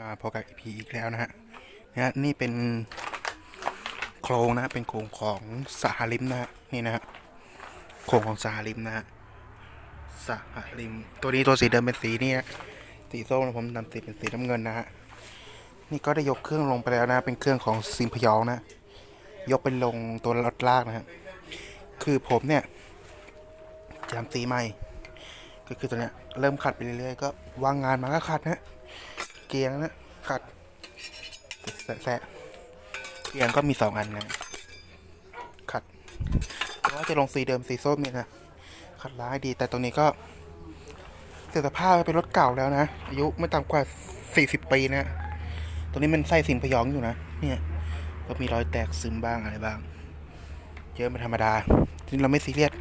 มาพบกับ EP อีกแล้วนะฮะนะนี่เป็นโครงนะเป็นโครงของสหริมนะฮะนี่นะฮะโครงของสหริมนะฮะสหริม ตัวนี้ตัวสีเดิมเป็นสีนี่นะสีส้มนะผมนำสีเป็นสีน้ำเงินนะฮะนี่ก็ได้ยกเครื่องลงไปแล้วนะเป็นเครื่องของซิมพยองนะ ยกไปลงตัวรถลากนะฮะคือผมเนี่ยจำสีใหม่ก็คือตัวเนี้ยเริ่มขัดไปเรื่อยๆก็วางงานมาก็ขัดนะ เกียงนะขัดแสะเกียงก็มีสองอันนะขัดเพราะว่าจะลงสีเดิมสีส้มเนี่ยนะขัดล้างดีแต่ตรงนี้ก็เสื้อผ้าเป็นรถเก่าแล้วนะ อายุไม่ต่ำกว่าสี่สิบปีนะ ตัวนี้มันใส่สินพยองอยู่นะ เนี่ย ก็มีรอยแตกซึมบ้างอะไรบ้าง เยอะเป็นธรรมดาทีนี้เราไม่ซีเรียส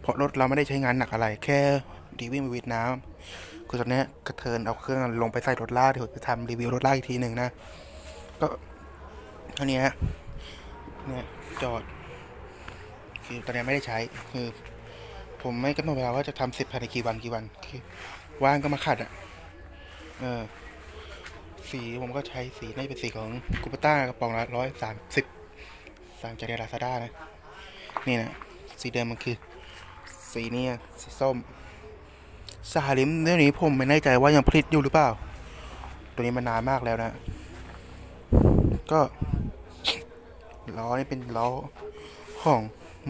เพราะรถเราไม่ได้ใช้งานหนักอะไร แค่ดีวิ่งไปวิดน้ำคือตอนเนี้ยกระเทินเอาเครื่องลงไปใส่รถลากเดี๋ยวจะทำรีวิวรถลากอีกทีหนึ่งนะ ก็เท่านี้ฮะ เนี่ยจอด คือตอนนี้ไม่ได้ใช้ คือ ผมไม่กำหนดเวลาว่าจะทำเสร็จภายในกี่วันกี่วัน คือว่างก็มาขัดอะ เออสีผมก็ใช้สีน่าจะเป็นสีของกูปต้ากระป๋องละร้อยสามสิบสั่งจากเดลาซาด้านะ นี่นะสีเดิมมันคือ สีนี้สีส้มสาลิมเรื่องนี้ผมไม่แน่ใจว่ายังผลิตอยู่หรือเปล่า ตัวนี้มันนานมากแล้วนะ ก็ล้อนี่เป็นล้อของ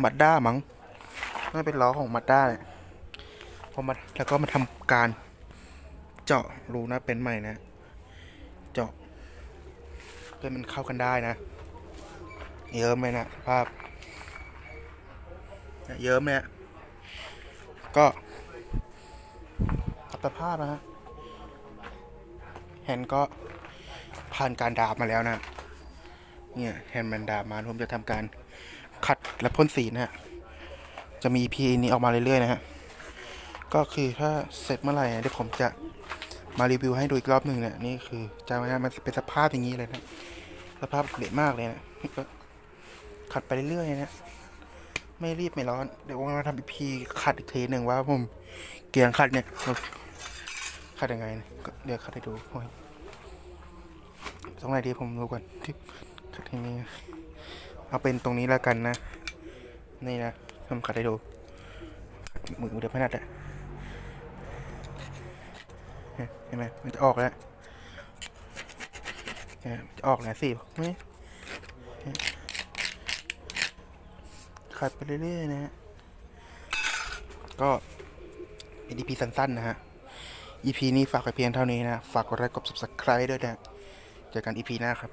มัดด้ามั้งน่าเป็นล้อของมัดด้าเนี่ยพอมาแล้วก็มาทำการเจาะรูนะเป็นใหม่นะ เจาะเพื่อมันเข้ากันได้นะ เยอะไหมนะสภาพ เนี่ยเยอะไหมนะก็อัตภาพนะฮะแฮนด์ก็ผ่านการดาบมาแล้วนะ เนี่ยแฮนด์มันดาบมาผมจะทำการขัดและพ่นสีนะฮะ จะมี EP นี้ออกมาเรื่อยๆนะฮะ ก็คือถ้าเสร็จเมื่อไหร่เนี่ยเดี๋ยวผมจะมารีวิวให้ดูอีกรอบหนึ่งเนี่ยนี่คือจะมามันเป็นสภาพอย่างนี้เลยนะ สภาพเละมากเลยนะ ก็ขัดไปเรื่อยๆนะ ไม่รีบไม่ร้อน เดี๋ยวว่ามาทำ EP ขัดอีกทีหนึ่งว่าผมเกียงขัดเนี่ยขัดยังไงนะก็เดี๋ยวขัดให้ดูโอ้ยตรงไหนดีผมดูก่อนที่ขัดที่นี่เอาเป็นตรงนี้แล้วกันนะ นี่นะผมขัดให้ดูมือเดี๋ยวพนัดอะเนี่ยเห็นไหมมันจะออกแล้วจะออกนะสิไม่ ขัดไปเรื่อยๆนะฮะ ก็เป็น EP สั้นๆนะฮะ EP นี้ฝากไปเพียงเท่านี้นะ ฝากกดไลค์กด subscribe ด้วยนะ เจอกัน EP หน้าครับ